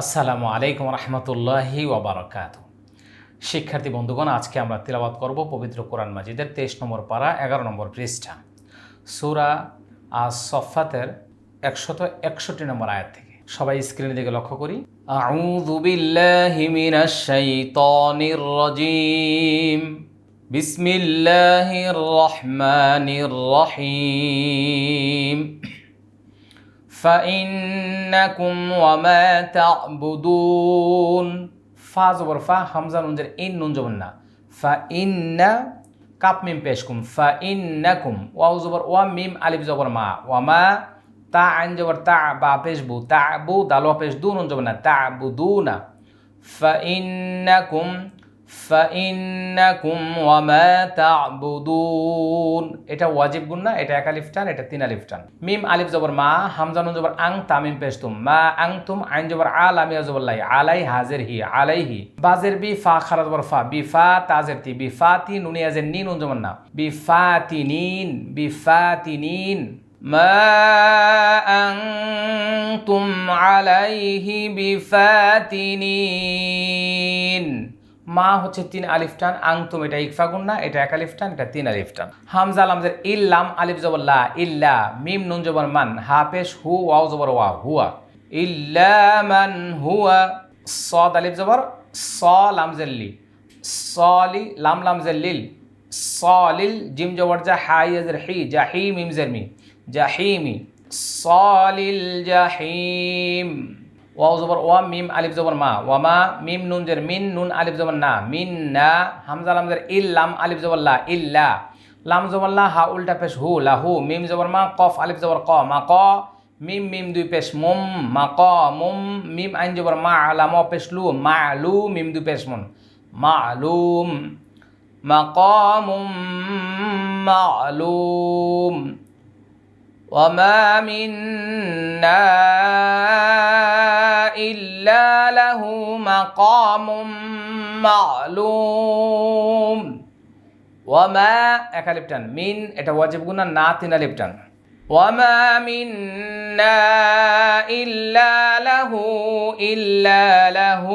আসসালামু আলাইকুম রহমতুল্লাহি ওবরাকাত শিক্ষার্থী বন্ধুগণ, আজকে আমরা তিলাবাত করব পবিত্র কোরআন মাজিদের তেইশ নম্বর পারা এগারো নম্বর পৃষ্ঠা। সুরা আজ সফাতের একশত একষট্টি নম্বর আয়াত থেকে। সবাই স্ক্রিনের দিকে লক্ষ্য করি। আউযু বিল্লাহি মিনাশ শাইতানির রাজিম। বিসমিল্লাহির রহমানির রহিম। ফাইন্নাকুম ওয়ামা তা'বুদুন ফা জবর ফা হামজা নুন জের ইন নুন জবর না ফা ইন্না কাপ মিম পেশকুম ফা ইন্নাকুম ওয়াও জবর ওয়া মিম আলিফ জবর মা ওয়ামা তা আইন জবর তা বা পেশবু তা বু দালো পেশ দু নুন জবর না তা বু দু না ফা ইন্নাকুম ফাইন্নাকুম ওয়ামা তা'বুদুন এটা ওয়াজিব গুণ না এটা এক আলিফ টান এটা তিন আলিফ টান মিম আলিফ জবর মা হামজা নুন জবর আং তামিম পেশতুম মা আং তুম আইন জবর আল আমি জবর লাই আলাই হাজির হি আলাইহি বাজের বি ফা খারা জবর ফা বি ফা তাজের তি বি ফা তি নুনি আজের নি নুন জবর না বি ফা তি নিন বি ফা তি নিন ما أنتم عليه بفاتنين মা হচ্ছে তিন আলিফ টান আংতুম এটা ইকফা গুণ না, এটা এক আলিফ টান, এটা তিন আলিফ টান। হামজা লামজের ইল্লাম আলিফ জবর লা, ইল্লা, মিম, নুন জবর মান, হা, পেশ, হু, ওয়াও জবর ওয়া, হুয়া। ইল্লা মান হুয়া, সদ, আলিফ জবর, স লামজের লি সলি, লাম লামজের লিল। সলিল, জিম জবর, জা হাই আজের হি জাহি মিম, জের, মি। জাহিমি সলিল জাহিম ওয়াও জবর ওয়া মিম আলিফ জবর মা ওয়ামা মিম নুন জের মিন নুন আলিফ জবর না মিন না হামজা লাম জের ইল লাম আলিফ জবর লা ইল্লা লাম জবর লা হা উল্টা পেশ হু লাহু মিম জবর মা কফ আলিফ জবর ক মা ক মিম মিম দুই পেশ মুম মা ক মুম মিম আইন জবর মা লাম পেশ লু মা লু মিম দুই পেশ মুন মালুম মাকামুম মালুম وما منا إلا له مقام معلوم وما এক আলিফ টান মিন এটা ওয়াজিব গুনা না তিন আলিফ টান وما منا إلا له إلا له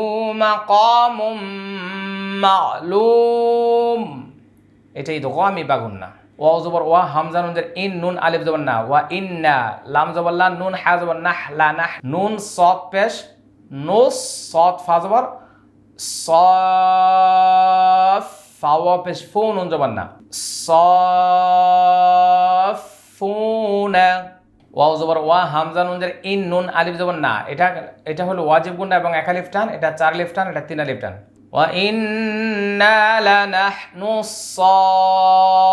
مقام معلوم এটাই তো আমি বাগুন না ওয়া জবর, ওয়া হামজা নুনদের ইন, নুন, আলিফ জবর না, ওয়া ইন্না, লাম জবর, লা, নুন, হা জবর, নাহ, লা, নাহ, নুন সদ পেশ নো সদ ফা জবর, সফ ফাওয়া পেশ, ফু, নুন জবর না সফুনা ওয়াও জবর, ওয়া হামজা নুনদের ইন, নুন, আলিফ জবর না, এটা এটা হলো ওয়াজিব গুন্ডা এবং এক আলিফ টান, এটা চার আলিফ টান, এটা তিন আলিফ টান। وإنا لنحن الصافون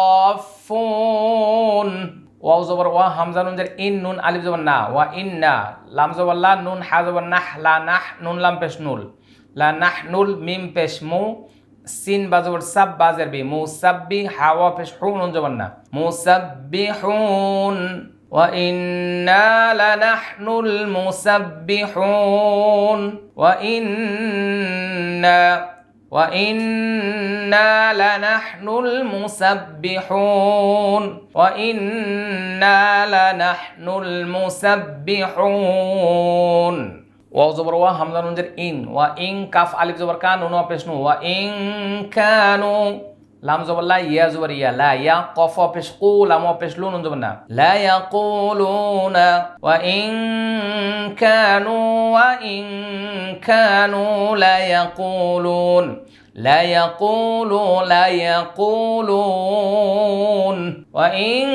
ওয়াও জবর ওয়া হামজা নুন জের ইন নুন আলিফ জবর না ওয়া ইন্না লাম জবর লা নুন হা জবর নাহ লা নাহ নুন লাম পেশ নুল লা নাহ নুল মিম পেশ মু সিন বা জবর সাব বাজের বি মু সাব্বি হাওয়া পেশ হু নুন জবর না মু সাব্বি হুন وإنا لنحن المسبحون وإنا وإنا لنحن المسبحون وإنا لنحن المسبحون واو زبر لنجر حمزه ان وان كاف الف زبر كانوا نوع بشنو وان كانوا লাম জবর লা, ইয়া জবর ইয়া, লা ইয়া কফ পেশ কু, লাম পেশ লু, নুন জবর না। লা ইয়াকুলুনা ওয়া ইন কানু, ওয়া ইন কানু লা ইয়াকুলুন لا يقولوا لا يقولون وإن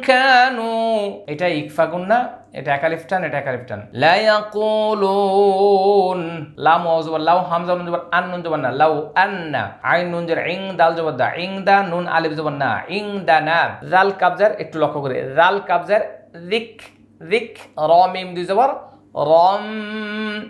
كانوا এটা ইকফা গুণ না এটা একালিফ টান এটা একালিফ টান লা ইয়াকুলুন লাম ওয়াও জবর লাউ হামজা নুন জবর আন নুন জবর না লাউ আন্না আইন নুন জবর ইং দাল জবর দা ইং দা নুন আলিফ জবর না ইং দা না জাল কাবজার একটু লক্ষ্য করে জাল কাবজার যিক যিক র মিম দুই জবর رم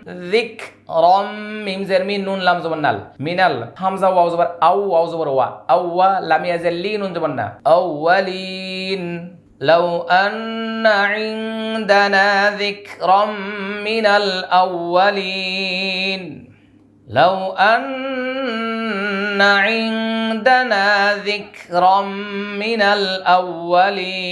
ذك رم ميم زير مين نون لام زبر نال. مينال. همزة واو زبر أو واو زبر وا أو لم يزل لي نون زبرنا أولين. لو أن عندنا ذكرا من الأولين لو أن عندنا ذكرا من الأولين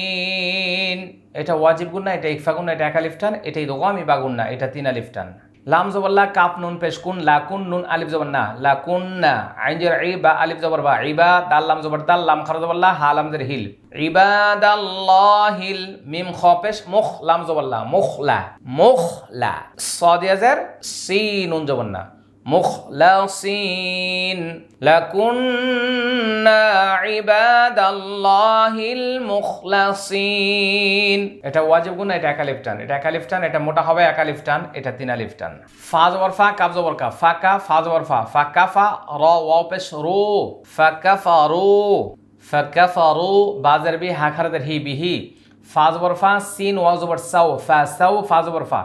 এটা ওয়াজিব গুণ না, এটা ইকফা গুণ না, এটা এক আলিফ টান এটা ইদগামি বা গুণ না, এটা তিন আলিফ টান। লাম জবল্লা কাপ নুন, পেশ, কুন, লা, কুন, নুন, আলিফ জবর না, লা, কুন, না। আইন জের ই বা আলিফ জবর বা ইবা দাল, লাম জবর দাল, লাম খারা জবল্লা হা, লাম জের হিল। ইবাদাল্লাহিল মিম খ, পেশ, মুখ, লাম জবল্লা মুখলা মুখলা সদিয়াজের সি, নুন জবর না। মুখলাসিন। লাকুন্না ইবাদাল্লাহিল মুখলাসিন। এটা ওয়াজিব গুণ, এটা একালিফ এটা একালিফ টান এটা মোটা হবে একালিফ টান এটা তিন আলিফ টান ফা জবর ফা কাব জবর কা ফা কা, ফা জবর ফা। ফা কা, ফা, র, ওয়াও, পেশ, রু। ফা কা, ফা, রু। ফা কা, ফা, রু, বাজার বি, হা খারাদের হি বিহি ফা জবর ফা, সিন, ওয়াও জবর সাউ ফা সাউ ফা জবর ফা।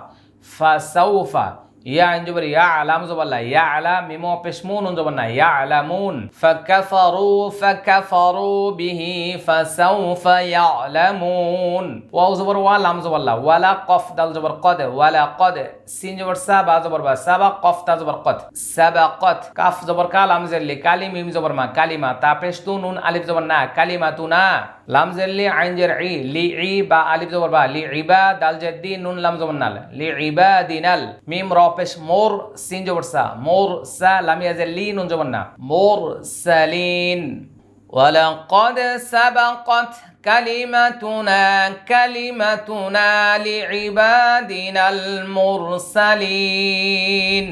ফা সাউ ফা। ইয়া আইন জবর ইয়া আলাম জবল্লা ইয়া আলা মিমো পেশমুন জবর না ইয়া আলামুন। ফাকাফারু ফাকাফারু বিহি, ফাসাউফা ইয়ালামুন। ওয়াও জবর ওয়া লাম জবল্লা ওয়ালা কফ দাল জবর কদ, ওয়ালা কদ, সিন জবর সা বা জবর বা, সাবা কফ তা জবর কদ। সাবাকত কাফ জবর কা লাম জেরলি, কালি মিম জবর মা কালিমা তা পেশ তু নুন আলিফ জবর না কালিমা তু না। লাম জেরলি আইন জের ই লি ই বা আলিফ জবর বা লি ইবা দাল জের দি নুন লাম জবর নাল লি ইবা দিনাল মিম র পেশ মোর সিন জবর সা মোর সা লাম ইয়াজের লি নুন জবর না মোর সালিন ولقد سبقت كلمتنا كلمتنا لعبادنا المرسلين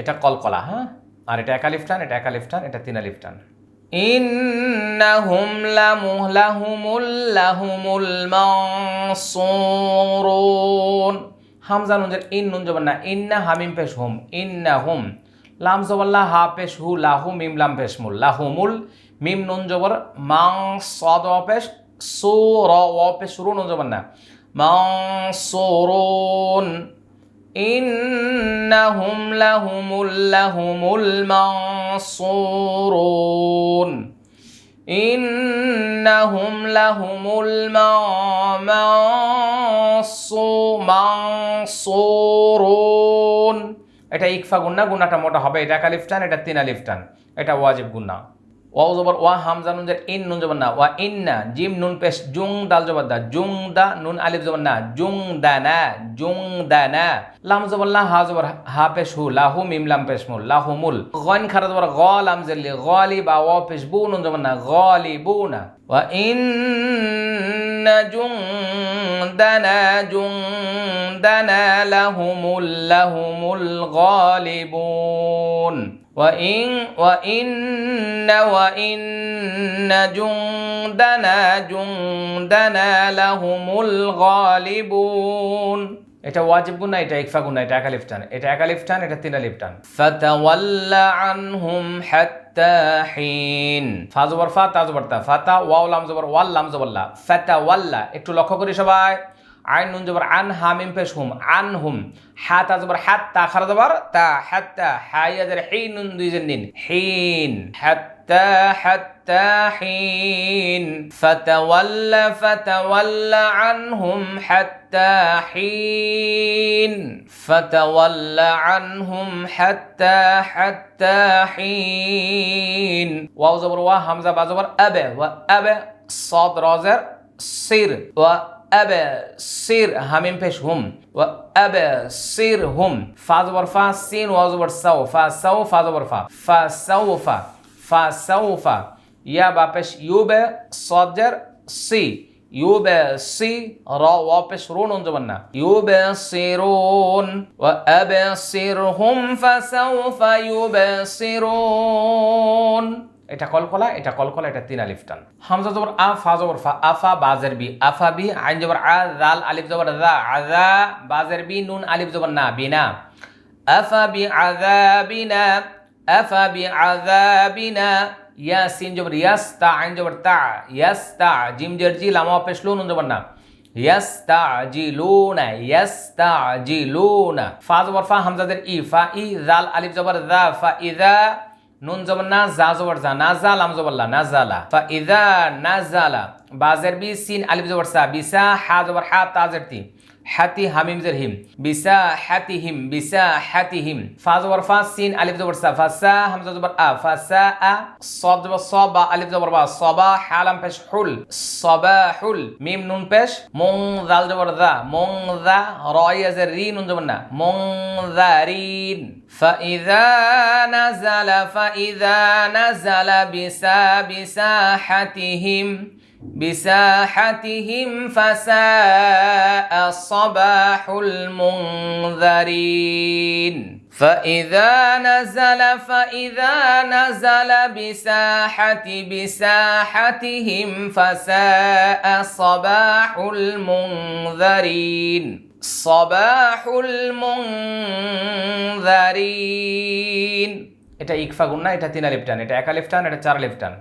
এটা কলকলা হ্যাঁ আর এটা একা লিফটান এটা একা লিফটান এটা তিনা লিফটান ইন্নাহুম লামুহলাহুমুল লাহুমুল মানসুরুন হামজা নুন ইন নুন জবান না ইন্না হামিম পেশ হুম ইন্না হুম লাম জবাল্লা হা পেশ হু লাহু মিম লাম পেশ মুল লাহুমুল মিম নুন জবর মাং সদ পেশ সু র পেশ রু নুন জবান না মানসুরুন ইন্নাহুম লাহুমুল লাহুমুল মানসুরুন ইন্নাহুম লাহুমুল মানসুরুন এটা ইকফা গুন্না গুন্নাটা মোটা হবে। এটা এক টান, এটা তিন আলিফ টান। এটা ওয়াজিব গুন্না ওয়াও জবর ওয়া হামজা নুন জের ইন নুন জবর না ওয়া ইন্না জিম নুন পেশ জুং দাল জবর দা জুং দা নুন আলিফ জবর না জুং দা না জুং দা না লাম জবর লা হা জবর হা পেশ হু লাহু মিম লাম পেশ মুল লাহু মুল গন খারা জবর গ লাম জেরলি গালি বা ওয়া পেশ বু নুন জবর না গালি বু না ওয়া ইন جندنا جندنا لهم لهم الغالبون وإن وإن وإن جندنا جندنا لهم الغالبون এটা ওয়াজিব গুণ না এটা ইকফা গুণ না এটা একা লিফটান এটা একা লিফটান এটা তিনা লিফটান ফাতাওয়াল্লা আনহুম হাত্তা হিন ফা জবর ফা তা জবর তা ফাতা ওয়াও লাম জবর ওয়াল লাম জবর লা ফাতাওয়াল্লা একটু লক্ষ্য করি সবাই আইন নুন জবর আন হা মিম পেশ হুম, আন হুম। হা তা জবর হাত তা খারা জবর তা, হাত্তা, হাইয়া জের হিন নুন দুই জের নিন। হিন, হাত্তা হাত্তা, হিন। ফাতাওয়াল্লা ফাতাওয়াল্লা আনহুম, হাত্তা, হিন। ফাতাওয়াল্লা আনহুম, হাত্তা হাত্তা, হিন। ওয়াও জবর, ওয়া হামজা, বা জবর, আবে, ওয়া আবে صاد رازر سير وأبصر همين بيش هم وأبصر هم فازبر فا سين وازبر سو فا سو فازبر فا فسوف فسوف يا بابش يوب صدر سي يوب سي را وابش رون انجبنا يبصرون وأبصرهم فسوف يبصرون এটা কলকলা এটা কলকলা, এটা তিন আলিফ টান। হামজা জবর আ, ফা জবর ফা আফা বাজের বি আফা বি আইন জবর আ জাল আলিফ জবর দা আজা বাজের বি নুন, আলিফ জবর না বিনা আফা বি আযাবিনা আফা বি আযাবিনা ইয়াসিন জবর ইয়াস্তা আইন জবর তা ইয়াস্তা জিম, জের, জি, লামা পেশ নুন জবর না। ইয়াস্তাজিলুনা ইয়াস্তাজিলুনা ফা জবর ফা হামজাদের ই, ফা, ই আলিফ জবর দা, ফা ইদা নুন জবর না, জা জবর জা, না জা, লাম জবর লা জালা ফা ইদা নাজালা বাজের বি সিন, আলিফ জবর সা বিসা হা জবর হা তাজের তি। হাতি হামিম জের হিম বিসা হাতি হিম বিসা হাতি হিম ফা জবর ফা সিন আলিফ জবর সা ফাসা হামজা জবর আ ফাসা আ সদ জবর স বা আলিফ জবর বা সবা হালাম পেশ হুল সবাহুল মিম নুন পেশ মুং জাল জবর দা মুং দা রয় জের রি নুন জবর না মুং দারিন فإذا نزل فإذا نزل بسا بساحتهم بساحتهم فساء صباح المنذرين فإذا نزل فإذا نزل بساحة بساحتهم فساء صباح المنذرين صباح المنذرين এটা ইকফা গুণ না এটা তিন আলিফ টান এটা এক আলিফ টান এটা চার আলিফ টান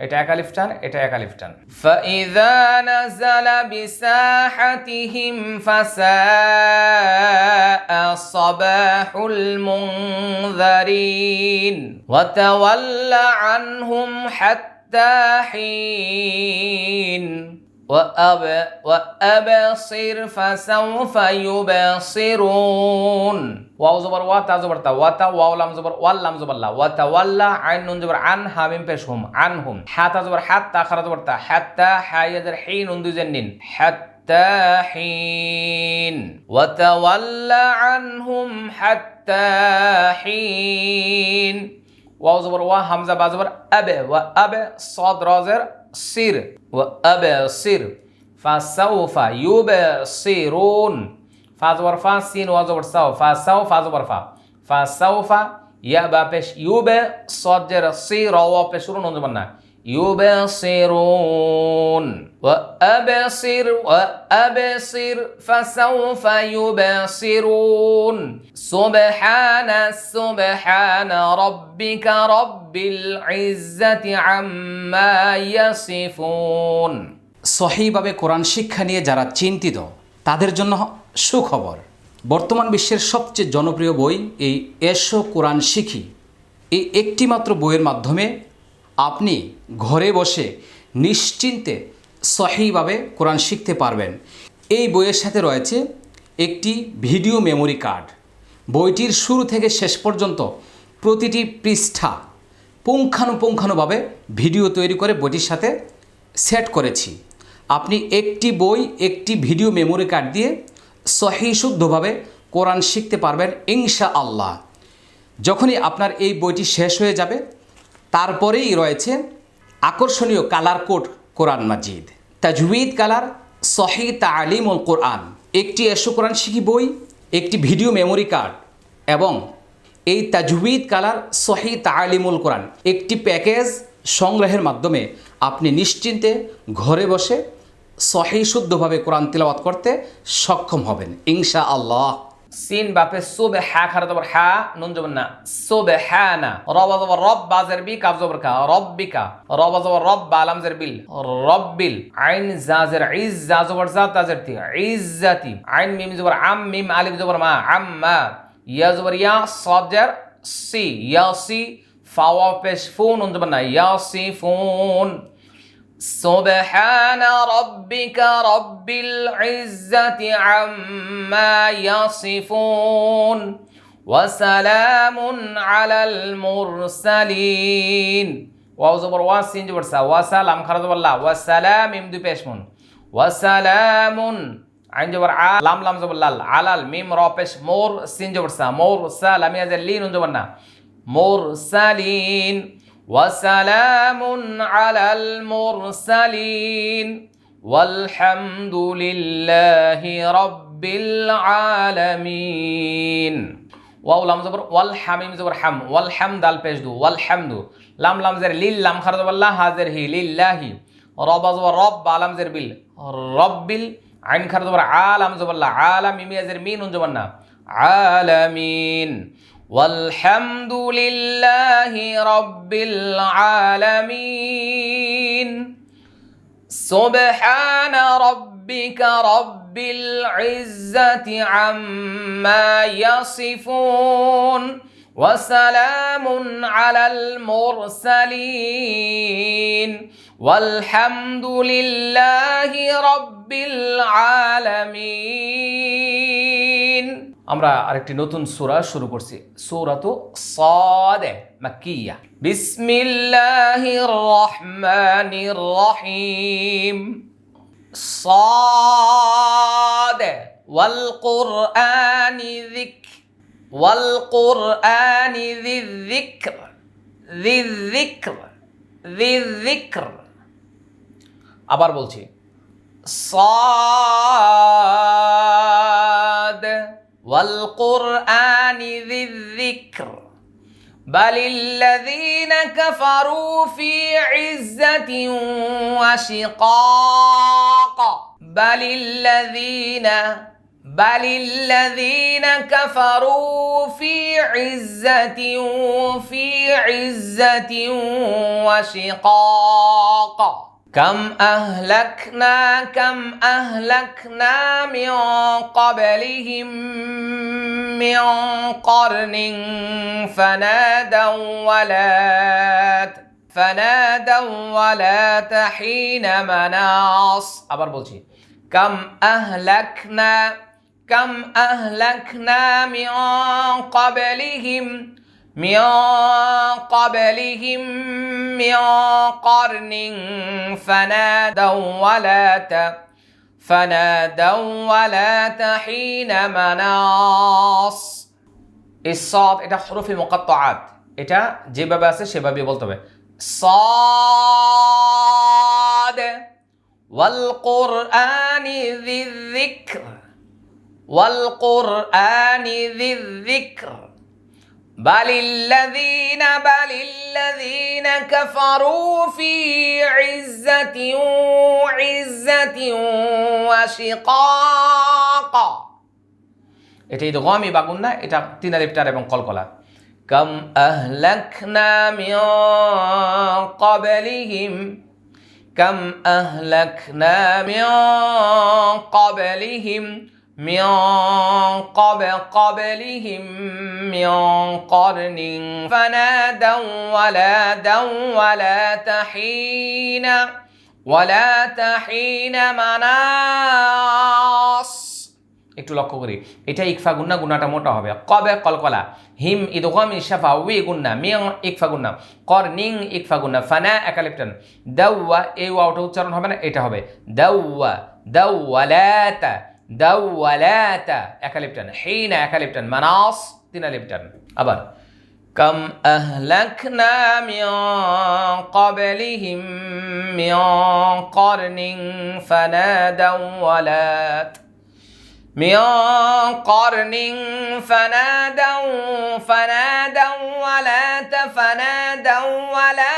এটা এক আলিফ টান এটা এক আলিফ টান فإذا نزل بساحتهم فساء صباح المنذرين وتول عنهم حتى حين وأب وأبصر فسوف يبصرون. واو زبر واتا زبر تا واتا واو لام زبر وال لام زبر لا واتا ولا عين نون زبر عن حاميم بيشهم عنهم حتى زبر حتى خر زبر تا حتى حايد حين نون دزنين حتى حين. وتولى عنهم حتى حين. واو زبر وا همزه با زبر أب و صاد رازر সির ও আব সির ফা সাউফা ইউব সিরুন ফা জবর ফা সিন ওয়া জবর সাউ ফা সাউ ফা জবর ফা ফা সাউফা ইয়া বা পেশ ইউব সজের সির ও পেশ রুন না يبصرون وأبصر وأبصر فسوف يبصرون سبحان سبحان ربك رب العزة عما يصفون সহিভাবে কোরআন শিক্ষা নিয়ে যারা চিন্তিত তাদের জন্য সুখবর বর্তমান বিশ্বের সবচেয়ে জনপ্রিয় বই এই এসো কোরআন শিখি এই একটিমাত্র বইয়ের মাধ্যমে আপনি ঘরে বসে নিশ্চিন্তে সহিভাবে কোরআন শিখতে পারবেন। এই বইয়ের সাথে রয়েছে একটি ভিডিও মেমোরি কার্ড। বইটির শুরু থেকে শেষ পর্যন্ত প্রতিটি পৃষ্ঠা পুঙ্খানুপুঙ্খানুভাবে ভিডিও তৈরি করে বইটির সাথে সেট করেছি। আপনি একটি বই, একটি ভিডিও মেমোরি কার্ড দিয়ে সহি শুদ্ধভাবে কোরআন শিখতে পারবেন ইনশা আল্লাহ যখনই আপনার এই বইটি শেষ হয়ে যাবে তারপরেই রয়েছে আকর্ষণীয় কালার কোড কোরআন মাজিদ। তাজউইদ কালার, সহি তালিম কোরআন। একটি এসো কোরআন শিখি বই, একটি ভিডিও মেমোরি কার্ড এবং এই তাজউইদ কালার, সহি তালিমুল কোরআন। একটি প্যাকেজ সংগ্রহের মাধ্যমে আপনি নিশ্চিন্তে ঘরে বসে সহি শুদ্ধভাবে কোরআন তিলাবাত করতে সক্ষম হবেন ইনশা আল্লাহ সিন বাপে সুবে হা খারা জবর হা, নুন জবর না। সুবে হা না। রব জবর রব বাজের বি কাব জবর কা। রব্বিকা রব জবর রব বালাম জের বিল। রব্বিল আইন জাজের ইজ জা জবর জা তাজের তি। ইজ্জাতি আইন মিম জবর আম, মিম আলিফ জবর মা, আম আম্মা ইয়া জবর ইয়া সাদের সি। ইয়া সি, ফাওয়া পেশ ফুন নুন জবর না। ইয়া সি, ফুন। سبحان ربك رب العزة عما يصفون وسلام على المرسلين واو زبر واسين جبر سا وسلام خرج والله وسلام يمدو بيشمون وسلام عين جبر ع لام لام زبر لال على الميم را بيش مور سين جبر سا مور سلام يزل لين جبرنا مرسلين وسلام على المرسلين والحمد لله رب العالمين ওয়াও লাম জবর ওয়াল হামিম জবর হাম ওয়াল হাম দাল পেশ দু ওয়াল হামদু লাম লাম জের লিল লাম খার জবর লা হাজের হি লিল্লাহি রব জবর রব বালাম জের বিল রব্বিল আইন খার জবর আলাম জবর লা আলাম মিমিয়া জের মিন জবর না আলামিন والحمد لله رب العالمين. سبحان ربك رب العزة عما يصفون وسلام على المرسلين. والحمد لله رب العالمين. আমরা আরেকটি নতুন সুরা শুরু করছি। সৌরাত সাদে মাকিয়া বিসমিল্লাহির রহমানির রহিম সাদে ওয়াল কুরআনি যিক ওয়াল কুরআনি যিযিকর যিযিকর যিযিকর আবার বলছি। সাদে والقرآن ذي الذكر. بل الذين كفروا في عزة وشقاق. بل الذين بل الذين كفروا في عزة في عزة وشقاق. كم أهلكنا كم أهلكنا من قبلهم من قرن فنادوا ولا فنادوا ولا تحين مناص. أبر بولشي. كم أهلكنا كم أهلكنا من قبلهم من قبلهم من قرن فنادوا ولا فنادوا ولا حين مناص الصاد এটা হরফে মুকাত্তাআত এটা যেভাবে আছে সেভাবে বলতে হবে صاد والقرآن ذي الذكر والقرآن ذي الذكر بل الذين بل الذين كفروا في عزة عزة وشقاق এটা ইদগামি বাগুন না এটা তিন আলিফটার এবং কলকলা কাম আহলাকনা মিন ক্বাবলিহিম কাম আহলাকনা মিন ক্বাবলিহিম মিন ক্বাব ক্বাবলিহিম মিন قرن فنادوا ولا دوا ولا تحين ولا تحين مناص একটু লক্ষ্য করি এটা ইকফা গুন্না গুন্নাটা মোটা হবে কবে কলকলা হিম ইদগম ইশাফা উই গুন্না মিয়ং ইকফা গুন্না কর নিং ইকফা গুন্না ফানা একালিপ্টন দাউয়া এই ওয়াওটা উচ্চারণ হবে না এটা হবে দাউয়া দাউয়ালাতা দাউয়ালাতা একালিপ্টন হিনা একালিপ্টন মানাস তিন আলিপ্টন আবার كم أهلكنا من قبلهم من قرن فنادوا ولا من قرن فنادوا فنادوا ولا فنادوا ولا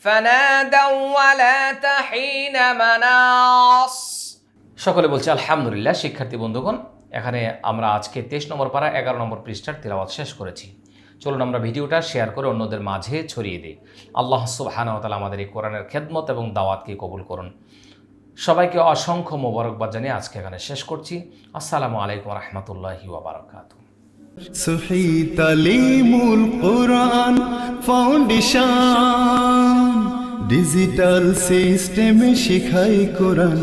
فنادوا ولا حين مناص সকলে বলছে, আলহামদুলিল্লাহ, শিক্ষার্থী বন্ধুগণ, এখানে আমরা আজকে তেইশ নম্বর পাড়া, এগারো নম্বর পৃষ্ঠার তেলাওয়াত শেষ করেছি। চলুন আমরা ভিডিওটা শেয়ার করে অন্যদের মাঝে ছড়িয়ে দিই। আল্লাহ সুবাহানতালা আমাদের এই কোরআনের খেদমত এবং দাওয়াতকে কবুল করুন। সবাইকে অসংখ্য মোবারকবাদ জানিয়ে আজকে এখানে শেষ করছি। আসসালামু আলাইকুম রহমতুল্লাহি ওবরাকাতু ফাউন্ডেশন, ডিজিটাল সিস্টেমে শিখাই কোরআন।